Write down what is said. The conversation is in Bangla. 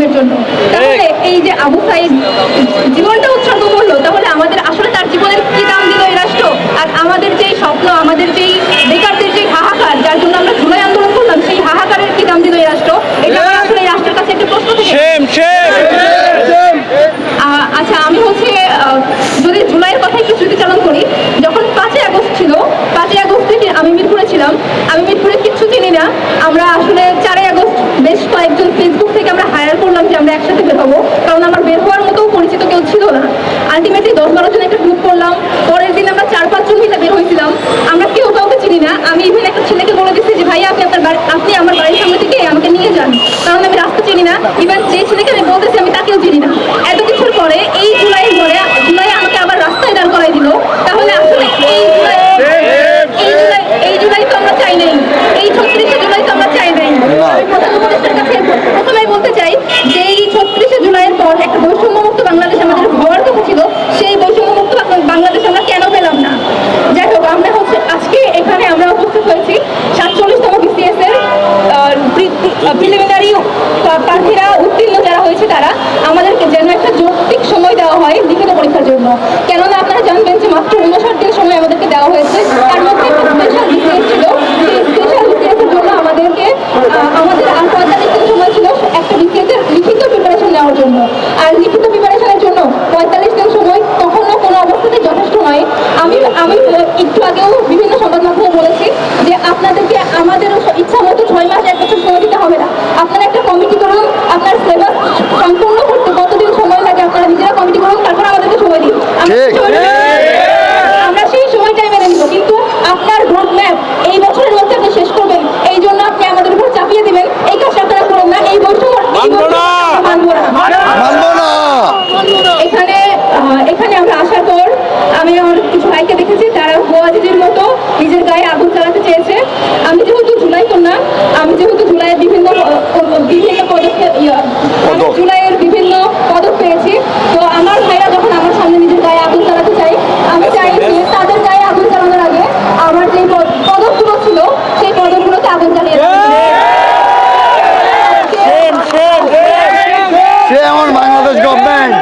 বৈষম্যের জন্য। তাহলে এই যে আবু সাইদ জীবনটা উৎসর্গ করল তাহলে আমাদের আসলে তার জীবনের কি দাম দিল এই রাষ্ট্র? আর আমাদের যেই স্বপ্ন আমাদের যেই বেকারদের যেই হাহাকার যার জন্য আমরা জুলাই আন্দোলন করলাম সেই হাহাকারের কি দাম দিল এই রাষ্ট্র? এটা আমার আসলে এই রাষ্ট্রের কাছে একটা প্রশ্ন থেকে আচ্ছা আমি হচ্ছে যদি জুলাইয়ের কথা একটু স্মৃতিচারণ করি যখন পাঁচই আগস্ট ছিল পাঁচই আগস্টে আমি মিরপুরে ছিলাম আমি মিরপুরে কিচ্ছু চিনি না আমরা আসলে চারই আগস্ট বেশ কয়েকজন ফেসবুক থেকে আমরা হায়ার করলাম যে আমরা একসাথে বের হব কারণ আমার বের হওয়ার মতো পরিচিত কেউ ছিল না দশ জন একটা গ্রুপ করলাম। পরের দিন আমরা চার পাঁচজন মিলে বের হয়েছিলাম। আমরা কেউ কাউকে চিনি না। আমি ইভেন একটা ছেলেকে বলে দিচ্ছি যে, ভাইয়া, আপনি আপনার আপনি আমার বাড়ির সামনে থেকে আমাকে নিয়ে যান। কারণ আমি রাস্তা চিনি না। ইভেন যে ছেলেকে আমি বলতেছি, আমি তাকেও চিনি না এত কিছুর পরে এই জুলাই পরে জুলাই আমাকে আবার রাস্তায় দাঁড় করাই দিল তাহলে আসলে এই জুলাই এই জুলাই এই জুলাই তো আমরা চাই নাই এই ছত্রিশে জুলাই তো আমরা চাই নাই আমি প্রধান উপদেষ্টার কাছে প্রথমেই বলতে চাই যে এই ছত্রিশে জুলাইয়ের পর একটা বৈষম্যমুক্ত বাংলাদেশ আমাদের হওয়ার কথা ছিল সেই বৈষম্যমুক্ত বাংলাদেশ আমরা কেন পেলাম না যাই হোক আমরা হচ্ছে আজকে এখানে আমরা উপস্থিত হয়েছি সাতচল্লিশতম বিসিএস এর প্রিলিমিনারি প্রার্থীরা উত্তীর্ণ যারা হয়েছে তারা আমাদেরকে যেন একটা যৌক্তিক সময় দেওয়া হয় লিখিত পরীক্ষার জন্য কেননা আপনারা জানবেন যে মাত্র সময় আমাদেরকে দেওয়া হয়েছে। তার মধ্যে একটা স্পেশাল ছিল। সেই স্পেশাল জন্য আমাদেরকে আমাদের আর পঁয়তাল্লিশ সময় ছিল একটা লিখিত প্রিপারেশন নেওয়ার জন্য। আর লিখিত প্রিপারেশনের জন্য পঁয়তাল্লিশ দিন সময় কখনো কোনো অবস্থাতে যথেষ্ট নয়। আমি আমি একটু আগেও বিভিন্ন সংবাদ মাধ্যমে বলেছি যে আপনাদেরকে আমাদেরও ইচ্ছা মতো ছয় মাস এক বছর সময় দিতে হবে না। আপনারা একটা কমিটি করুন আপনার সিলেবাস সম্পূর্ণ করতে কতদিন সময় লাগে আপনারা নিজেরা কমিটি করুন তারপর আমাদেরকে সময় দিন। আমরা ঠিক। সময় নেব। আমরা সেই সময়টাই মেনে নিব কিন্তু আপনার রোড ম্যাপ এই বছরের মধ্যে আপনি শেষ করবেন এই জন্য আপনি আমাদের উপর চাপিয়ে দিবেন এই কাজটা আপনারা করুন না এই বৈষম্য এই মানবো না। বৈষম্য মানবো না মানবো না এখানে আহ, এখানে আমরা আসার পর আমি আমার কিছু ভাইকে দেখেছি তারা গোয়াজিজির মতো নিজের গায়ে আগুন চালাতে চেয়েছে আমি যেহেতু জুলাই কন্যা আমি যেহেতু জুলাইয়ের বিভিন্ন আহ, বিভিন্ন পদক্ষেপ ইয়া, আমি পদক। জুলাইয়ের বিভিন্ন পদক পেয়েছি তো আমার ভাইরা যখন আমার সামনে নিজের গায়ে আগুন চালাতে চাই আমি চাই যে তাদের গায়ে আগুন চালানোর আগে আমার যে পদ- পদকগুলো ছিল সেই পদকগুলোতে আগুন জ্বালিয়ে দেওয়া সেম সেম সে এমন বাংলাদেশ গভর্নমেন্ট